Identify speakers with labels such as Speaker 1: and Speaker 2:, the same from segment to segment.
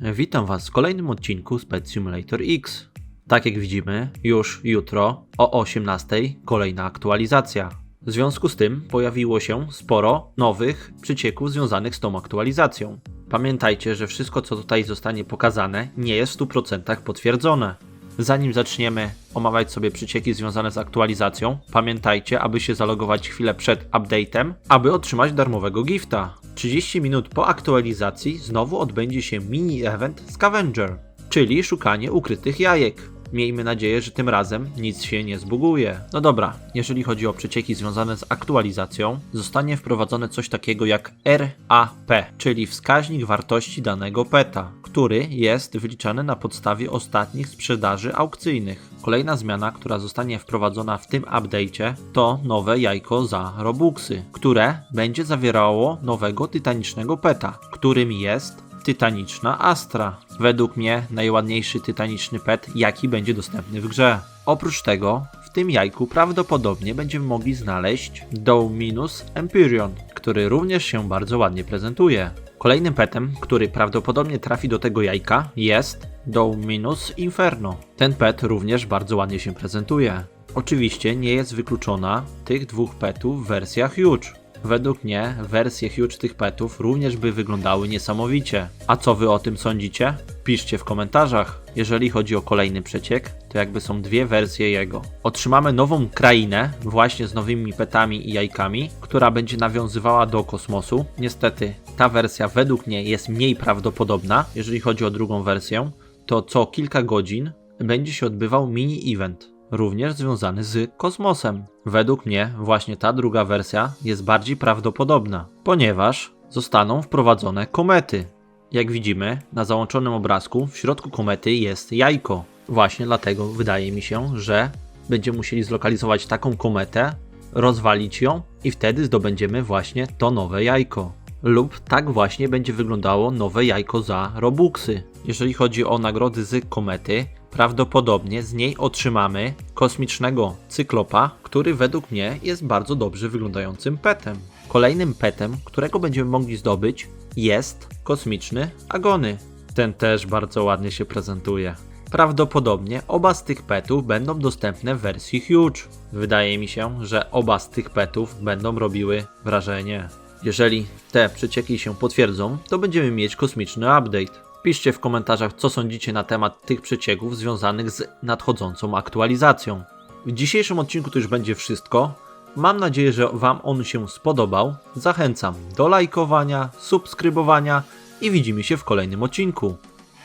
Speaker 1: Witam Was w kolejnym odcinku z Pet Simulator X. Tak jak widzimy, już jutro o 18:00 kolejna aktualizacja. W związku z tym pojawiło się sporo nowych przycieków związanych z tą aktualizacją. Pamiętajcie, że wszystko co tutaj zostanie pokazane nie jest w 100% potwierdzone. Zanim zaczniemy omawiać sobie przycieki związane z aktualizacją, pamiętajcie, aby się zalogować chwilę przed update'em, aby otrzymać darmowego gifta. 30 minut po aktualizacji znowu odbędzie się mini-event Scavenger, czyli szukanie ukrytych jajek. Miejmy nadzieję, że tym razem nic się nie zbuguje. No dobra, jeżeli chodzi o przecieki związane z aktualizacją, zostanie wprowadzone coś takiego jak RAP, czyli wskaźnik wartości danego peta, który jest wyliczany na podstawie ostatnich sprzedaży aukcyjnych. Kolejna zmiana, która zostanie wprowadzona w tym update'cie, to nowe jajko za Robuxy, które będzie zawierało nowego tytanicznego peta, którym jest Tytaniczna Astra. Według mnie najładniejszy tytaniczny pet, jaki będzie dostępny w grze. Oprócz tego, w tym jajku prawdopodobnie będziemy mogli znaleźć Dominus Empyrean, który również się bardzo ładnie prezentuje. Kolejnym petem, który prawdopodobnie trafi do tego jajka, jest Dominus Inferno. Ten pet również bardzo ładnie się prezentuje. Oczywiście nie jest wykluczona tych dwóch petów w wersjach Huge. Według mnie wersje huge tych petów również by wyglądały niesamowicie. A co wy o tym sądzicie? Piszcie w komentarzach. Jeżeli chodzi o kolejny przeciek, to jakby są dwie wersje jego. Otrzymamy nową krainę właśnie z nowymi petami i jajkami, która będzie nawiązywała do kosmosu. Niestety ta wersja według mnie jest mniej prawdopodobna. Jeżeli chodzi o drugą wersję, to co kilka godzin będzie się odbywał mini event również związany z kosmosem. Według mnie właśnie ta druga wersja jest bardziej prawdopodobna, ponieważ zostaną wprowadzone komety. Jak widzimy na załączonym obrazku, w środku komety jest jajko. Właśnie dlatego wydaje mi się, że będziemy musieli zlokalizować taką kometę, rozwalić ją i wtedy zdobędziemy właśnie to nowe jajko. Lub tak właśnie będzie wyglądało nowe jajko za Robuxy. Jeżeli chodzi o nagrody z komety, prawdopodobnie z niej otrzymamy kosmicznego cyklopa, który według mnie jest bardzo dobrze wyglądającym petem. Kolejnym petem, którego będziemy mogli zdobyć, jest kosmiczny Agony. Ten też bardzo ładnie się prezentuje. Prawdopodobnie oba z tych petów będą dostępne w wersji Huge. Wydaje mi się, że oba z tych petów będą robiły wrażenie. Jeżeli te przecieki się potwierdzą, to będziemy mieć kosmiczny update. Piszcie w komentarzach, co sądzicie na temat tych przecieków związanych z nadchodzącą aktualizacją. W dzisiejszym odcinku to już będzie wszystko. Mam nadzieję, że Wam on się spodobał. Zachęcam do lajkowania, subskrybowania i widzimy się w kolejnym odcinku.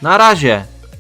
Speaker 1: Na razie!